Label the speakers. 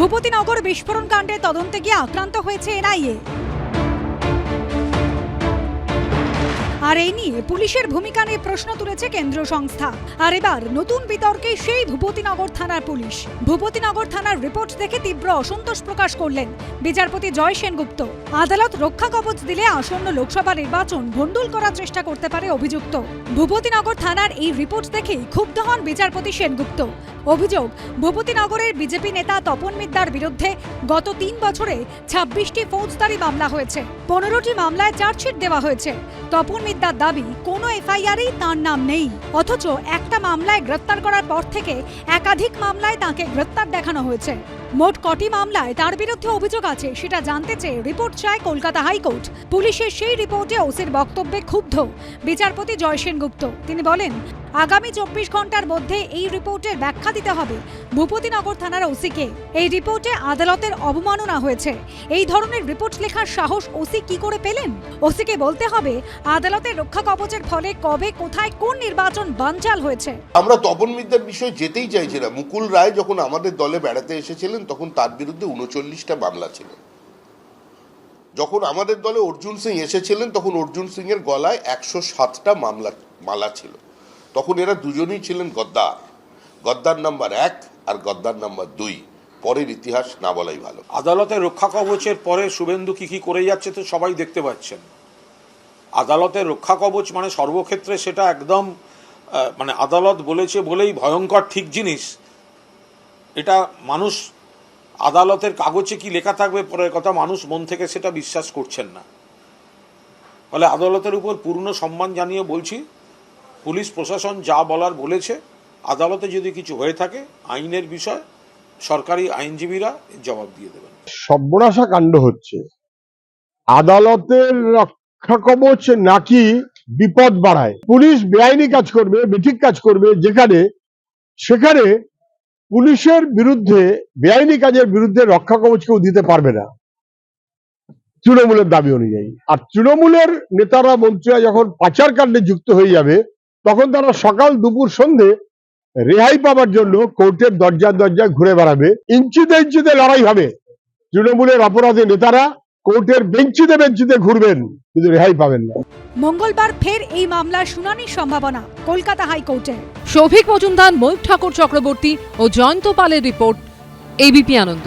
Speaker 1: ভূপতিনগর বিস্ফোরণ কাণ্ডে তদন্তে গিয়ে আক্রান্ত হয়েছে এনআইএ। আর এই নিয়ে পুলিশের ভূমিকা নিয়ে প্রশ্ন তুলেছে কেন্দ্রীয় সংস্থা। আর এবার নতুন বিতর্কে সেই ভূপতিনগর থানার পুলিশ। ভূপতিনগর থানার রিপোর্ট দেখে তীব্র অসন্তোষ প্রকাশ করলেন বিচারপতি জয় সেনগুপ্ত। আদালত রক্ষা কবচ দিলে আসন্ন লোকসভা নির্বাচন ভণ্ডুল করার চেষ্টা করতে পারে অভিযুক্ত। ভূপতিনগর থানার এই রিপোর্ট দেখেই ক্ষুব্ধ হন বিচারপতি সেনগুপ্ত। অভিযোগ, ভূপতিনগরের বিজেপি নেতা তপন মিদ্দার বিরুদ্ধে গত তিন বছরে ছাব্বিশটি ফৌজদারি মামলা হয়েছে। পনেরোটি মামলায় চার্জশিট দেওয়া হয়েছে। তপন মিদ্দার দাবি, কোনো এফআইআরই তার নাম নেই। অথচ একটা মামলায় গ্রেপ্তার করার পর থেকে একাধিক মামলায় তাকে গ্রেপ্তার দেখানো হয়েছে। মোট কটি মামলায় তার বিরুদ্ধে অভিযোগ আছে সেটা জানতে চেয়ে রিপোর্ট চায় কলকাতা হাইকোর্ট। পুলিশের সেই রিপোর্টে ওসির বক্তব্যে ক্ষুব্ধ বিচারপতি জয় সেনগুপ্ত। তিনি বলেন, আগামী চব্বিশ ঘণ্টার মধ্যে এই রিপোর্টের ব্যাখ্যা দিতে হবে। ভূপতিনগর থানার ওসিকে। এই রিপোর্টে আদালতের অবমাননা হয়েছে। এই ধরনের রিপোর্ট লেখার সাহস ওসি কি করে পেলেন? ওসিকে বলতে হবে, আদালতের রক্ষা কবচের ফলে কবে, কোথায়, কোন নির্বাচন বানচাল হয়েছে?
Speaker 2: আমরা তপন বিষয়ে যেতেই চাইছি না মুকুল রায় যখন আমাদের দলে বেড়াতে এসেছিলেন, তখন তার বিরুদ্ধে উনচল্লিশটা মামলা ছিল। যখন আমাদের দলে অর্জুন সিং এসেছিলেন, তখন অর্জুন সিং এর গলায় একশো সাতটা মামলা, মালা ছিল। তখন এরা দুজনেই ছিলেন গদ্দার। গদ্দার নাম্বার এক আর গদ্দার নাম্বার দুই, পরের ইতিহাস না বলাই ভালো।
Speaker 3: আদালতের রক্ষা কবচের পরে শুভেন্দু কি কি করে যাচ্ছে তো সবাই দেখতে পাচ্ছেন। আদালতের রক্ষা কবচ মানে সর্বক্ষেত্রে সেটা একদম মানে আদালত বলেছে বলেই ভয়ঙ্কর ঠিক জিনিস। এটা মানুষ, আদালতের কাগজে কি লেখা থাকবে পরের কথা মানুষ মন থেকে সেটা বিশ্বাস করছেন না। ফলে আদালতের উপর পূর্ণ সম্মান জানিয়ে বলছি, পুলিশ প্রশাসন যা বলার বলেছে আদালতে যদি কিছু হয়ে থাকে, আইনের বিষয়, সরকারি আইনজীবীরা জবাব দিয়ে দেবেন।
Speaker 4: সর্বনাশা কাণ্ড হচ্ছে। আদালতের রক্ষা কবচ নাকি বিপদ বাড়ায়। পুলিশ বেআইনি কাজ করবে বেঠিক কাজ করবে, যেখানে, সেখানে পুলিশের বিরুদ্ধে, বেআইনি কাজের বিরুদ্ধে রক্ষা কবচ কেউ দিতে পারবে না। তৃণমূলের দাবি অনুযায়ী। আর তৃণমূলের নেতারা, মন্ত্রীরা যখন পাচার কাণ্ডে যুক্ত হয়ে যাবে, তখন তারা সকাল দুপুর সন্ধে রেহাই পাওয়ার জন্য কোর্টের দরজা দরজায় ঘুরে বেড়াবে। ইঞ্চিতে ইঞ্চিতে লড়াই হবে। তৃণমূলের অপরাধী নেতারা কোর্টের বেঞ্চিতে বেঞ্চিতে ঘুরবেন, কিন্তু রেহাই পাবেন না।
Speaker 1: মঙ্গলবার ফের এই মামলার শুনানির সম্ভাবনা কলকাতা হাইকোর্টে।
Speaker 5: সৌভিক মজুমদার, ময়ূর ঠাকুর চক্রবর্তী ও জয়ন্ত পালের report, ABP Ananda.